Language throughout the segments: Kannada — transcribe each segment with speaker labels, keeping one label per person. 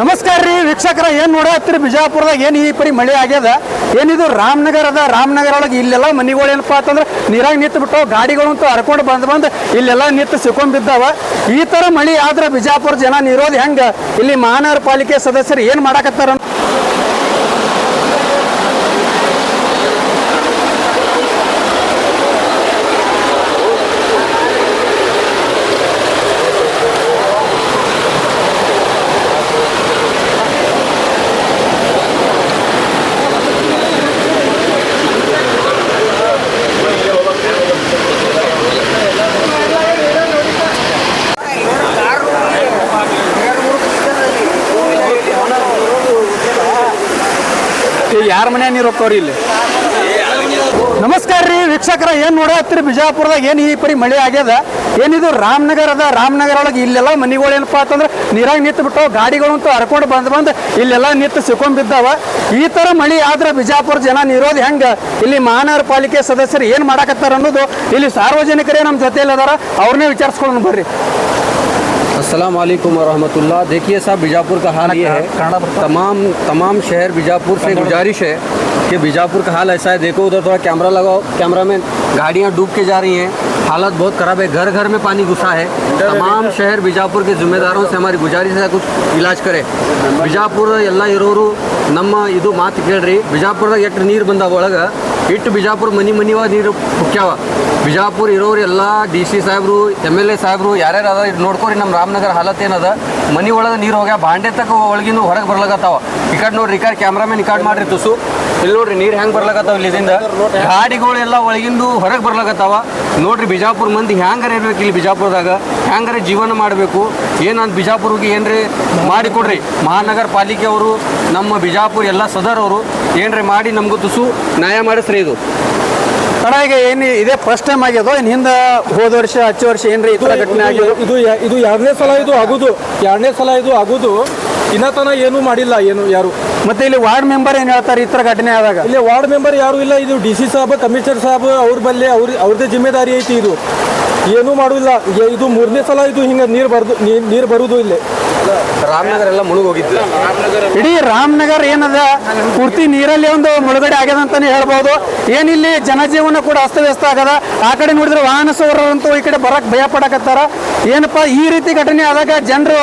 Speaker 1: ನಮಸ್ಕಾರ ರೀ ವೀಕ್ಷಕರ, ಏನು ನೋಡತ್ತೀರಿ ಬಿಜಾಪುರದಾಗ ಏನು ಈ ಪರಿ ಮಳೆ ಆಗ್ಯದ? ಏನಿದು ರಾಮನಗರ ಅದ? ರಾಮನಗರ ಒಳಗೆ ಇಲ್ಲೆಲ್ಲ ಮನಿಗಳು ಏನಪ್ಪಾ ಅಂತಂದ್ರೆ ನೀರಾಗ ನಿಂತು ಬಿಟ್ಟು ಗಾಡಿಗಳಂತೂ ಹರ್ಕೊಂಡು ಬಂದು ಬಂದು ಇಲ್ಲೆಲ್ಲ ನಿಂತು ಸಿಕ್ಕೊಂಡ್ ಬಿದ್ದಾವ ಈ ಥರ ಮಳೆ ಆದ್ರೆ ಬಿಜಾಪುರ ಜನ ನೀರೋದು ಹೆಂಗೆ? ಇಲ್ಲಿ ಮಹಾನಗರ ಪಾಲಿಕೆ ಸದಸ್ಯರು ಏನು ಮಾಡಾಕತ್ತಾರ ಯಾರ ಮನೆ ನೀರು ಹೋಗ್ತಾವ್ರಿ ಇಲ್ಲಿ? ನಮಸ್ಕಾರ ರೀ, ವೀಕ್ಷಕರ, ಏನು ನೋಡತ್ತೀರಿ? ಬಿಜಾಪುರದಾಗ ಏನು ಈ ಪರಿ ಮಳೆ ಆಗ್ಯದ? ಏನಿದು ರಾಮನಗರ ಅದ, ರಾಮನಗರ ಒಳಗೆ ಇಲ್ಲೆಲ್ಲ ಮನಿಗಳು ಏನಪ್ಪಾ ಅಂತಂದ್ರೆ ನೀರಾಗ ನಿಂತು ಬಿಟ್ಟವು ಗಾಡಿಗಳಂತೂ ಹರ್ಕೊಂಡು ಬಂದು ಬಂದು ಇಲ್ಲೆಲ್ಲ ನಿಂತು ಸಿಕ್ಕೊಂಡ್ ಬಿದ್ದಾವ. ಈ ಥರ ಮಳೆ ಆದ್ರೆ ಬಿಜಾಪುರ ಜನ ನೀರೋದು ಹೆಂಗೆ? ಇಲ್ಲಿ ಮಹಾನಗರ ಪಾಲಿಕೆ ಸದಸ್ಯರು ಏನು ಮಾಡಾಕತ್ತಾರ ಅನ್ನೋದು ಇಲ್ಲಿ ಸಾರ್ವಜನಿಕರೇ ನಮ್ಮ ಜೊತೆಯಲ್ಲಿ ಅದಾರ ಅವ್ರನ್ನೇ ವಿಚಾರಿಸ್ಕೊಂಡು ಬರ್ರಿ.
Speaker 2: अस्सलाम वालेकुम वरहमतुल्लाह देखिए साहब बीजापुर का हाल ये है तमाम तमाम शहर बीजापुर से गुजारिश है कि बीजापुर का हाल ऐसा है देखो उधर थोड़ा कैमरा लगाओ कैमरा में गाड़ियाँ डूब के जा रही हैं हालत बहुत ख़राब है घर घर में पानी घुसा है तमाम शहर बीजापुर के जिम्मेदारों से हमारी गुजारिश है कुछ इलाज करे ಬಿಜಾಪುರ ಎಲ್ಲ ಇರೋರು ನಮ್ಮ ಇದು ಮಾತು ಕೇಳ್ರಿ ಬಿಜಾಪುರದಾಗ ಎಷ್ಟು ನೀರು ಬಂದಾವ ಒಳಗೆ ಇಟ್ಟು ಬಿಜಾಪುರ ಮನಿ ಮನಿವ ನೀರು ಮುಖ್ಯವ ಬಿಜಾಪುರ ಇರೋರು ಎಲ್ಲ ಡಿ ಸಿ ಸಾಹೇಬ್ರು, ಎಂ ಎಲ್ ಎ ಸಾಹೇಬ್ರು, ಯಾರ್ಯಾರು ಅದ ಇದು ನೋಡ್ಕೊರಿ ನಮ್ಮ ರಾಮನಗರ ಹಾಲತ್ ಏನದ? ಮನಿ ಒಳಗೆ ನೀರು ಹೋಗ್ಯಾವ ಬಾಂಡೆ ತಕ್ಕ ಒಳಗಿನ ಹೊರಗೆ ಬರ್ಲಾಗತ್ತಾವ ಈ ನೋಡ್ರಿ, ಈ ಕಡೆ ಕ್ಯಾಮ್ರಾಮನ್ ಈ ಮಾಡ್ರಿ ತುಸು. ಇಲ್ಲಿ ನೋಡ್ರಿ ನೀರು ಹೆಂಗೆ ಬರ್ಲಾಗತ್ತಾವ ಇಲ್ಲಿಂದ? ಗಾಡಿಗಳು ಎಲ್ಲ ಒಳಗಿಂದು ಹೊರಗೆ ಬರ್ಲಾಗತ್ತಾವ ನೋಡ್ರಿ ಬಿಜಾಪುರ ಮಂದಿ ಹ್ಯಾಂಗಾರ ಇರ್ಬೇಕು ಇಲ್ಲಿ ಬಿಜಾಪುರದಾಗ? ಹ್ಯಾಂಗಾರ ಜೀವನ ಮಾಡಬೇಕು? ಏನಂತ ಬಿಜಾಪುರಿಗೆ ಏನ್ರಿ ಮಾಡಿಕೊಡ್ರಿ ಮಹಾನಗರ ಪಾಲಿಕೆ ಅವರು ನಮ್ಮ ಬಿಜಾಪುರ ಎಲ್ಲ ಸದರವರು ಏನ್ರಿ ಮಾಡಿ ನಮಗೂ ತುಸು ನ್ಯಾಯ ಮಾಡಿಸ್ರಿ ಇದು.
Speaker 1: ಅಣ್ಣ ಈಗ ಏನು ಇದೇ ಫಸ್ಟ್ ಟೈಮ್ ಆಗ್ಯದೋ? ಇನ್ನು ಹಿಂದೆ ಹೋದ ವರ್ಷ ಹಚ್ಚ ವರ್ಷ ಏನ್ರಿ ಈ ಥರ ಘಟನೆ ಆಗ್ಯದ?
Speaker 3: ಇದು ಇದು ಎರಡನೇ ಸಲ ಇದು ಆಗುದು. ಎರಡನೇ ಸಲ ಇದು ಆಗುದು. ಇನ್ನ ಏನು ಏನೂ ಮಾಡಿಲ್ಲ ಏನು ಯಾರು.
Speaker 1: ಮತ್ತೆ ಇಲ್ಲಿ ವಾರ್ಡ್ ಮೆಂಬರ್ ಏನು ಹೇಳ್ತಾರೆ ಈ ಥರ ಘಟನೆ ಆದಾಗ?
Speaker 3: ಇಲ್ಲಿ ವಾರ್ಡ್ ಮೆಂಬರ್ ಯಾರು ಇಲ್ಲ ಇದು ಡಿ ಸಿ ಸಾಹಬ್ ಕಮಿಷನರ್ ಸಾಹಬ್ ಅವ್ರ ಬಲ್ಲೆ ಅವ್ರ ಅವ್ರದೇ ಜಿಮ್ಮೆದಾರಿ ಐತಿ ಇದು. ಏನೂ ಮಾಡುದಿಲ್ಲ. ಏ- ಇದು ಮೂರನೇ ಸಲ ಇದು ಹಿಂಗೆ ನೀರು ಬರ್ದು ನೀರು ಬರುದು ಇಲ್ಲಿ.
Speaker 2: ರಾಮನಗರ ಎಲ್ಲ ಮುಳುಗೋಗಿದ್ದು
Speaker 1: ಇಡೀ ರಾಮನಗರ ಏನದ? ಪೂರ್ತಿ ನೀರಲ್ಲಿ ಒಂದು ಮುಳುಗಡೆ ಆಗ್ಯದ ಅಂತಾನೆ ಹೇಳ್ಬೋದು. ಏನಿಲ್ಲಿ ಜನಜೀವನ ಕೂಡ ಅಸ್ತವ್ಯಸ್ತ ಆಗದ ಆ ಕಡೆ ನೋಡಿದ್ರೆ ವಾಹನ ಸೋರರಂತೂ ಈ ಕಡೆ ಬರಕ್ ಭಯ ಪಡಕತ್ತಾರ. ಏನಪ್ಪಾ, ಈ ರೀತಿ ಘಟನೆ ಆದಾಗ ಜನರು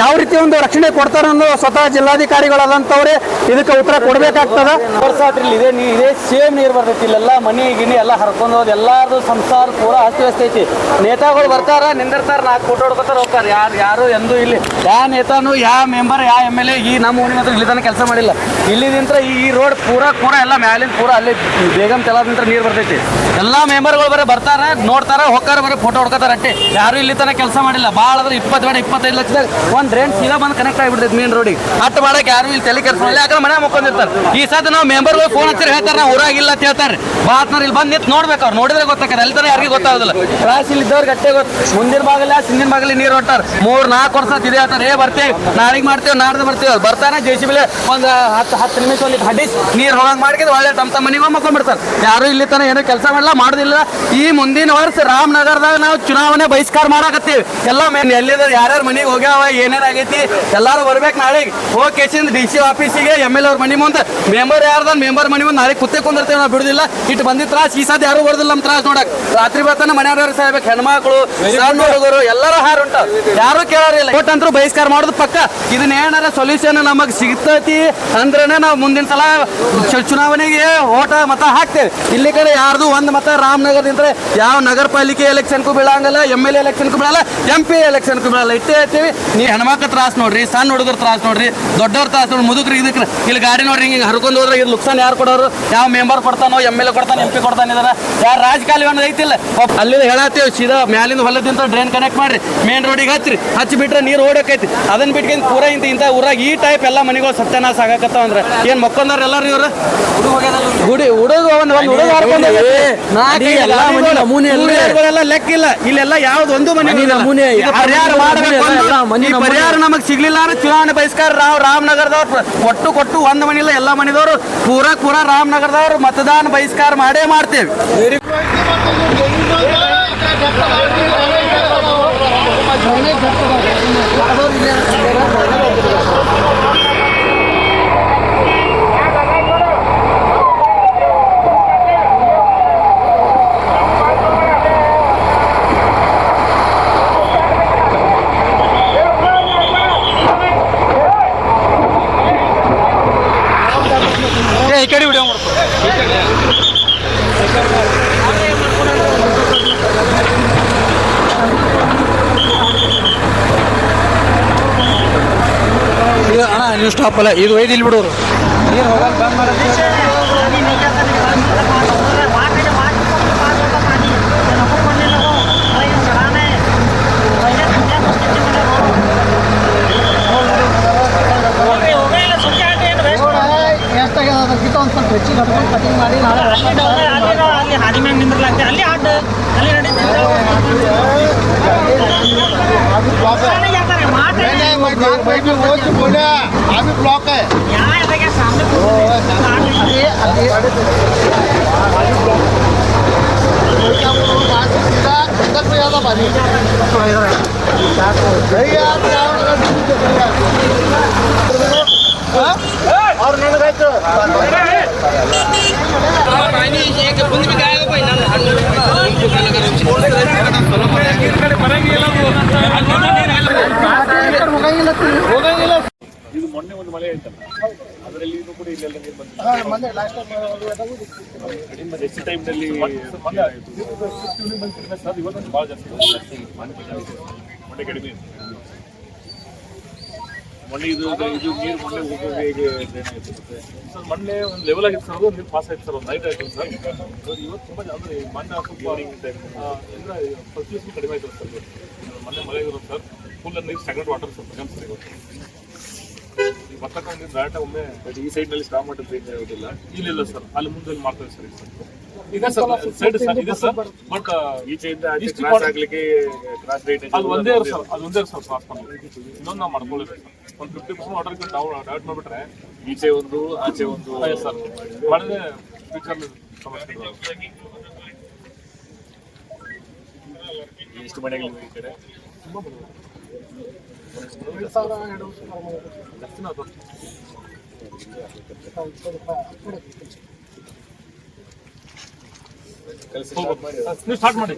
Speaker 1: ಯಾವ ರೀತಿ ಒಂದು ರಕ್ಷಣೆ ಕೊಡ್ತಾರ ಸ್ವತಃ ಜಿಲ್ಲಾಧಿಕಾರಿಗಳಾದಂಥವ್ರೆ ಇದಕ್ಕೆ ಉತ್ತರ ಕೊಡ್ಬೇಕಾಗ್ತದ?
Speaker 4: ಇದೇ ಇದೇ ಸೇಮ್ ನೀರು ಬರ್ತೈತಿ, ಇಲ್ಲೆಲ್ಲ ಮನಿ ಗಿನಿ ಎಲ್ಲ ಹರ್ಕೊಂಡು ಹೋದ್ ಎಲ್ಲಾರ್ದು ಸಂಸಾರ ಪೂರಾ ಅಸ್ತವ್ಯಸ್ತ ಐತಿ. ನೇತಾಗಳು ಬರ್ತಾರ, ನಿಂದಿರ್ತಾರ ನಾಲ್ಕು ಫೋಟೋ ಹೊಡ್ಕೊತಾರ, ಹೋಗ್ತಾರ. ಯಾರು ಯಾರು ಎಂದು ಇಲ್ಲಿ ಯಾ ನೇತಾನು, ಯಾ ಮೆಂಬರ್ ಯಾವ ಎಂ ಎಲ್ ಎ, ಈ ನಮ್ಮ ಊರಿನ ಹತ್ರ ಇಲ್ಲಿ ತನಕ ಕೆಲಸ ಮಾಡಿಲ್ಲ. ಇಲ್ಲಿದಿಂತ್ರ ಈ ಈ ರೋಡ್ ಪೂರ ಪೂರ ಎಲ್ಲ ಮ್ಯಾಲಿನ ಪೂರ ಅಲ್ಲಿ ಬೇಗಂ ತೆಲದಿಂದ ನೀರು ಬರ್ತೈತಿ. ಎಲ್ಲಾ ಮೆಂಬರ್ಗಳು ಬರೀ ಬರ್ತಾರ, ನೋಡ್ತಾರ, ಹೋಗ್ತಾರ, ಬರೀ ಫೋಟೋ ಹೊಡ್ಕೊತಾರ ಅಟ್ಟೆ. ಯಾರು ಇಲ್ಲಿ ತನಕ ಕೆಲಸ ಮಾಡಿಲ್ಲ. ಭಾಳ ಅಂದ್ರೆ ಇಪ್ಪತ್ತು ಬೇಡ, ಇಪ್ಪತ್ತೈದು ಲಕ್ಷದಾಗ ಒಂದು ರೆಂಟ್ ಸೀದಾ ಬಂದು ಕನೆಕ್ಟ್ ಆಗಿಬಿಡ್ತೈತಿ ಮೇನ್ ರೋಡಿ ಅಟ್ಟು ಮಾಡಕ್ಕೆ ಯಾರು ಇಲ್ಲಿ ತಲೆ ಕೆಲಸ ಮಾಡಿಲ್ಲ ಯಾಕಂದ್ರೆ ಮನೆ ಮುಕ್ಕೊಂಡಿರ್ತಾರೆ ಈ ಸತ ನಾವು ಮೆಂಬರ್ಗಳು ಫೋನ್ ಹಚ್ಚಿರ ಹೇಳ್ತಾರೆ, ನಾವು ಊರಾಗಿಲ್ಲ ಅಂತ ಹೇಳ್ತಾರೆ. ಬಾತ್ನವ್ರು ಇಲ್ಲಿ ಬಂದು ನಿಂತು ನೋಡ್ಬೇಕು ಅವ್ರು. ನೋಡಿದ್ರೆ ಗೊತ್ತಾಗತ್ತೆ ಅಲ್ಲಿ ತನಕ ಯಾರಿಗೂ ಗೊತ್ತಾಗೋದಿಲ್ಲ. ರಾಶಿ ಇದ್ದವ್ರಿಗೆ ಅಟ್ಟೆ ಗೊತ್ತು. ಮುಂದಿನ ಭಾಗಲ್ಲ ಹಿಂದಿನ ಭಾಗಲ್ಲಿ ನೀರು ಹೊಟ್ಟಾರ ಮೂರ್, ನಾಲ್ಕು ವರ್ಷ ಇದೆ ಹೇಳ್ತಾರೆ ಏ, ಬರ್ತೇವೆ. ನಾಳೆಗೆ ಮಾಡ್ತೇವೆ, ನಾಡ್ದು ಬರ್ತೀವಿ. ಅವ್ರು ಬರ್ತಾನೆ, ಜೆ ಸಿ ಬಿಲೆ ಒಂದು ಹತ್ತು ಹತ್ತು ನಿಮಿಷ ಅಲ್ಲಿ ಹಡಿಸ್ ನೀರು ಹೋಗಂಗೆ ಮಾಡಿದ್ರೆ ಒಳ್ಳೆ ತಮ್ಮ ತಮ್ಮ ಮನೆಗೆ ಮಕ್ಕೊಂಡ್ಬಿಡ್ತಾರೆ. ಯಾರು ಇಲ್ಲಿ ತನಕ ಏನೋ ಕೆಲಸ ಮಾಡಲ್ಲ ಮಾಡೋದಿಲ್ಲ. ಈ ಮುಂದಿನ ವರ್ಷ ರಾಮನಗರದಾಗ ನಾವು ಚುನಾವಣೆ ಬಹಿಷ್ಕಾರ ಮಾಡಾಕತ್ತೀವಿ ಎಲ್ಲ ಮೇನ್ ಯಾರ್ಯಾರ ಮನೆಗೆ ಹೋಗ್ಯಾವ? ಏನಾರ ಆಗೈತಿ? ಎಲ್ಲಾರು ಬರ್ಬೇಕು ನಾಳೆ. ಹೋಗಿ ಕೇಸಿಂದ ಡಿ ಸಿ ಆಫೀಸಿಗೆ ಎಂ ಎಲ್ ಅವ್ರ ಮನೆ ಮುಂದೆ. ಮೆಂಬರ್ ಯಾರ್ದ ಮೆಂಬರ್ ಮನೆ ಮುಂದೆ ನಾಳೆ ಕುತ್ತೆ ಕುಂದಿರ್ತೇವೆ ನಾವು, ಬಿಡುದಿಲ್ಲ. ಇಟ್ ಬಂದಿದ್ ತ್ರಾಸ. ಈ ಸಾಧ್ಯ ಯಾರು ಬರ್ದಿಲ್ಲ ನಮ್ಮ ತ್ರಾಸ ನೋಡಕ್. ರಾತ್ರಿ ಬರ್ತಾನೆ ಮನೆಯವ್ರ ಸಾಯ್ಬೇಕು. ಹೆಣ್ಮಕ್ಳು, ಸಣ್ಣ ಹುಡುಗರು, ಎಲ್ಲರೂ ಹಾರು ಉಂಟ. ಯಾರು ಕೇಳೋರಿಲ್ಲ ಒಟ್ಟು ಅಂತೂ ಬಹಿಷ್ಕಾರ ಮಾಡೋದು ಪಕ್ಕ. ಇದನ್ನ ಏನಾರ ಸೊಲ್ಯೂಷನ್ ನಮಗ್ ಸಿಗ್ತೈತಿ ಅಂದ್ರೇನೆ ನಾವು ಮುಂದಿನ ಸಲ ಚುನಾವಣೆಗೆ ಓಟ ಮತ ಹಾಕ್ತೇವೆ. ಇಲ್ಲಿ ಕಡೆ ಯಾರ್ದು ಒಂದ್ ಮತ ರಾಮನಗರದಿಂದ, ಯಾವ ನಗರ ಪಾಲಿಕೆ ಎಲೆಕ್ಷನ್ಗೂ ಬೀಳಂಗಲ್ಲ ಎಂ ಎಲ್ ಎಲೆಕ್ಷನ್ಗೂ ಬೀಳಲ್ಲ. ಎಂ ಪಿ ಎಲೆಕ್ಷನ್ ಮೇಲೆ ಇಟ್ಟೇ ಇರ್ತೀವಿ. ನೀ ಹೆಣ್ಮಕ್ಳ ತ್ರಾಸ ನೋಡ್ರಿ ಸಣ್ಣ ಹುಡುಗರ ತ್ರಾಸ ನೋಡ್ರಿ ದೊಡ್ಡವ್ರ ತ್ರಾಸ ನೋಡಿ ಮುದುಕ್ರಿ ಇದಕ್ಕೆ ಇಲ್ಲಿ ಗಾಡಿ ನೋಡ್ರಿ ಹಿಂಗೆ ಹರ್ಕೊಂಡು ಹೋದ್ರೆ ಇದು ಲುಕ್ಸಾನ್ ಯಾರು ಕೊಡೋರು? ಯಾವ ಮೆಂಬರ್ ಕೊಡ್ತಾನೋ ಎಂ ಎಲ್ ಎ ಕೊಡ್ತಾನೆ ಎಂ ಪಿ ಕೊಡ್ತಾನೆ ಇದಾರ. ಯಾರು ರಾಜಕಾಲಿ ಅನ್ನೋದು ಐತಿಲ್ಲ. ಅಲ್ಲಿಂದ ಹೇಳತ್ತೀವಿ ಸೀದಾ ಮ್ಯಾಲಿಂದ ಹೊಲದಿಂದ ಡ್ರೈನ್ ಕನೆಕ್ಟ್ ಮಾಡ್ರಿ. ಮೇನ್ ರೋಡಿಗೆ ಹಚ್ಚಿರಿ ಹಚ್ಚಿ ಬಿಟ್ರೆ ನೀರು ಓಡಕೈತಿ. ಅದನ್ನ ಬಿಟ್ಕೊಂಡು ಪೂರ ಇಂತ ಇಂಥ ಊರಾಗ ಈ ಟೈಪ್ ಎಲ್ಲ ಮನೆಗಳು ಸತ್ಯನಾಶ ಆಗಕತ್ತಾವ ಅಂದ್ರೆ. ಏನ್ ಮಕ್ಕೊಂದಾರ ಎಲ್ಲರೂ ಇವರು? ಗುಡಿ ಹುಡುಗ ಒಂದು ಒಂದ್ ಹುಡುಗ
Speaker 1: ನಮೂನೆ ಅಲ್ವೇ?
Speaker 4: ಟೂ-ವೀಲರ್ಗಳೆಲ್ಲ ಲೆಕ್ಕ ಇಲ್ಲ ಇಲ್ಲೆಲ್ಲ ಯಾವ್ದು ಒಂದು ಮನೆ.
Speaker 1: ನಮೂನೆ,
Speaker 4: ಇದು
Speaker 1: ಯಾರ್
Speaker 4: ಪರಿಹಾರ ಮಾಡಬೇಕು ಈ ಪರಿಹಾರ ನಮಗ್ ಸಿಗ್ಲಿಲ್ಲ ಅಂದ್ರೆ ಚುನಾವಣೆ ಬಹಿಷ್ಕಾರ ರಾವ್ ರಾಮನಗರದವ್ರು ಒಟ್ಟು ಕೊಟ್ಟು ಒಂದ್ ಮನಿಲ್ಲ ಎಲ್ಲ ಮನೆದವರು ಪೂರಾ ಪೂರಾ ರಾಮನಗರದವ್ರು ಮತದಾನ ಬಹಿಷ್ಕಾರ ಮಾಡೇ ಮಾಡ್ತೇವೆ.
Speaker 5: ಈ ಕಡೆ ವಿಡಿಯೋ ಮಾಡ್ತಾರೆ ಇದು ಅಣ್ಣ
Speaker 3: ನೀವು ಸ್ಟಾಪ್ ಅಲ್ಲ ಇದು ಒಯ್ದು ಇಲ್ಲಿ ಬಿಡೋರು. ಏನು ಹೋಗಲ್ಲ ಬಂದ್ ಮಾಡಿ
Speaker 5: ಎಷ್ಟಾಗ್ಯದ ಅದಕ್ಕಿಂತ ಒಂದು ಸ್ವಲ್ಪ ಹೆಚ್ಚಿಗೆ ಕಟ್ಕೊಂಡು ಕಟಿಂಗ್ ಮಾಡಿ ನಾಳೆ
Speaker 6: ಹಾದಿ ಮ್ಯಾಗ ನಿಂದ್ರಲಾಗ್ತದೆ ಅಲ್ಲಿ ಆಟ ಅಲ್ಲಿ
Speaker 5: अभी ब्लॉक है अंदर में ज्यादा पानी नहीं यार और नहीं
Speaker 7: ಮಳೆ ಆಯ್ತಲ್ಲ ಅದರಲ್ಲಿ ಕೂಡ ಇಲ್ಲೆಲ್ಲ ನೀರು ಬಂದಿದೆ
Speaker 5: ಮೊನ್ನೆ ಲಾಸ್ಟ್ ಟೈಮ್
Speaker 7: ನೆಕ್ಸ್ಟ್ ಟೈಮ್ನಲ್ಲಿ ಮಳೆ ಆಯಿತು. ಸರ್ ಭಾಳ ಜಾಸ್ತಿ ಮೊನ್ನೆ ಕಡಿಮೆ. ಮೊನ್ನೆ ಇದು ಇದು ನೀರು ಮೊನ್ನೆ ಹೋಗೋದು ಹೇಗೆ ಸರ್ ಮೊನ್ನೆ ಒಂದು ಲೆವೆಲ್ ಆಗಿತ್ತು ಸರ್ ಅದು ನೀರು ಪಾಸ್ ಆಯ್ತು ಸರ್ ಒಂದು ನೈಟ್ ಆಯ್ತು ಸರ್. ಇವತ್ತು ತುಂಬ ಅಂದರೆ ಮೊನ್ನೆ ಸ್ವಲ್ಪ ಇದೆ ಎಲ್ಲ ಪರ್ಚೇಸ್ ದಿವಸ ಕಡಿಮೆ ಆಯ್ತು ಸರ್. ಮೊನ್ನೆ ಮಳೆ ಇರೋದು ಸರ್ ಫುಲ್ ನೀರು ಸ್ಟ್ಯಾಂಡರ್ಡ್ ವಾಟರ್ ಸರ್ ಸರ್ ಇವತ್ತು ಈ ಭತ್ತಕ್ಕೆ ಒಮ್ಮೆ ಬಟ್ ಈ ಸೈಡ್ನಲ್ಲಿ ಸ್ಟಾಪ್ ಮಾಡಿದ್ರೆ ಇರೋದಿಲ್ಲ ಇಲ್ಲ ಸರ್ ಅಲ್ಲಿ ಮುಂದೆ ಮಾಡ್ತಾರೆ ಸರ್ ಈಗ ಸರ್ ಸೈಡ್ ಸರ್ ಇದೆ ಸರ್ ಬಟ್ ಈಚೆಯಿಂದ ಇಷ್ಟು ಕ್ರಾಸ್ ಆಗ್ಲಿಕ್ಕೆ ಕ್ರಾಸ್ ರೇಟ್ ಅದು ಒಂದೇ ಸರ್ ಅದು ಒಂದೇ ಸರ್ ಕ್ರಾಸ್ ಇನ್ನೊಂದು ನಾವು ಮಾಡ್ಕೊಳ್ಳಿ ಒಂದು ಫಿಫ್ಟಿ ಪರ್ಸೆಂಟ್ ಆರ್ಡರ್ ನಾವು ಡೈರೆಕ್ಟ್ ಮಾಡಿಬಿಟ್ರೆ ಈಚೆ ಒಂದು ಆಚೆ ಒಂದು ಸರ್ ಮಾಡಿದ್ರೆ ಫ್ಯೂಚರ್ ಸಮಸ್ಯೆ ಜಾಸ್ತಿನೇ ಆಯ್ತು. ಹೋಗ್ಬೋದು. ನೀವು ಸ್ಟಾರ್ಟ್ ಮಾಡಿ